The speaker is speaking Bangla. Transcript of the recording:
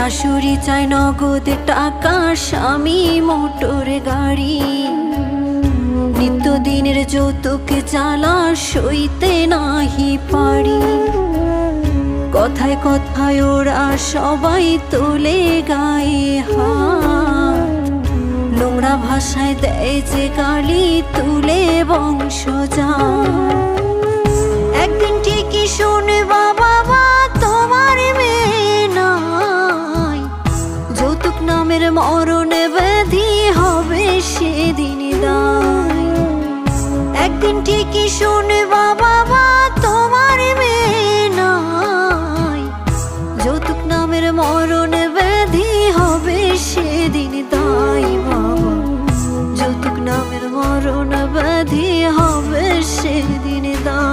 শাশুড়ি চায় নগদে টাকা, স্বামী মোটর গাড়ি। নিত্যদিনের যৌতুকে জ্বালা সইতে নাহি পারি। কথায় কথায় ওরা সবাই তোলে গায়ে হাত। নোংরা ভাষায় দেয় যে গালি, তুলে বংশ একদিন ইসলামের মরণ ব্যাধি হবে সেদিন দায়। একদিন ঠিকই শোনে বাবা, বা তোমার মেয়ে নাই। যৌতুক নামের ব্যাধি হবে সেদিন দায় বাবা। যৌতুক নামের মরণ ব্যাধি হবে সেদিন দায়।